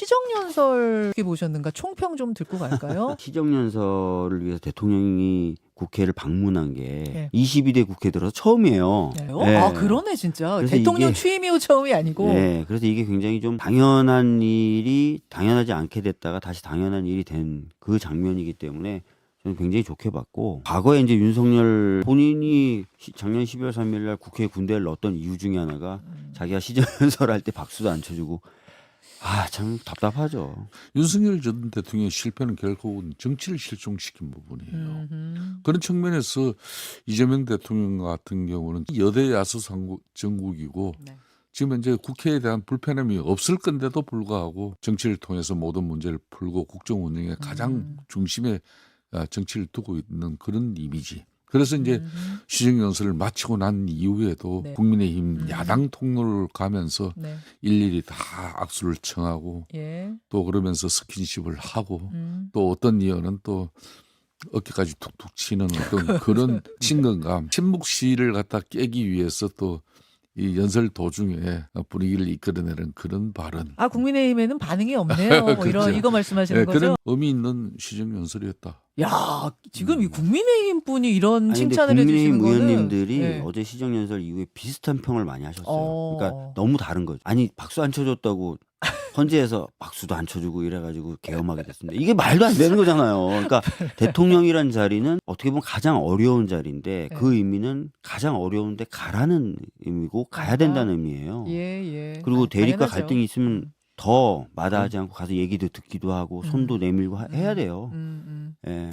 시정연설 어떻게 보셨는가 총평 좀 듣고 갈까요? 시정연설을 위해서 대통령이 국회를 방문한 게 네. 22대 국회 들어서 처음이에요. 네. 네. 아 그러네 진짜 그래서 대통령 이게- 취임 이후 처음이 아니고 네, 그래서 이게 굉장히 좀 당연한 일이 당연하지 않게 됐다가 다시 당연한 일이 된 그 장면이기 때문에 저는 굉장히 좋게 봤고 과거에 이제 윤석열 본인이 시- 작년 12월 3일 날 국회에 군대를 넣었던 이유 중에 하나가 음. 자기가 시정연설 할 때 박수도 안 쳐주고 아 참 답답하죠. 윤석열 전 대통령의 실패는 결국은 정치를 실종시킨 부분이에요. 음흠. 그런 측면에서 이재명 대통령 같은 경우는 여대 야수 상국- 정국이고 네. 지금 현재 국회에 대한 불편함이 없을 건데도 불구하고 정치를 통해서 모든 문제를 풀고 국정 운영의 가장 음. 중심에 아, 정치를 두고 있는 그런 이미지. 그래서 이제 음흠. 시정연설을 마치고 난 이후에도 네. 국민의힘 음. 야당 통로를 가면서 네. 일일이 다 악수를 청하고 예. 또 그러면서 스킨십을 하고 음. 또 어떤 의원은 또 어깨까지 툭툭 치는 어떤 그런 친근감, 친목 시를 갖다 깨기 위해서 또 이 연설 도중에 분위기를 이끌어내는 그런 발언. 아 국민의힘에는 반응이 없네요. 뭐 이런 그렇죠. 이거 말씀하시는 예, 거죠? 그런 의미 있는 시정 연설이었다. 야 지금 이 국민의힘 분이 이런 아니, 칭찬을 해주시는 거는 의원님들이 네. 어제 시정연설 이후에 비슷한 평을 많이 하셨어요. 어. 그러니까 너무 다른 거죠. 아니 박수 안 쳐줬다고 헌재에서 박수도 안 쳐주고 이래가지고 계엄하게 됐습니다. 이게 말도 안 되는 거잖아요. 그러니까 대통령이란 자리는 어떻게 보면 가장 어려운 자리인데 네. 그 의미는 가장 어려운데 가라는 의미고 가야 아하. 된다는 의미예요. 예 예. 그리고 아, 대립과 당연하죠. 갈등이 있으면 더 마다하지 않고 가서 얘기도 듣기도 하고 손도 내밀고 하- 해야 음, 돼요. 음, 음. 예. 네.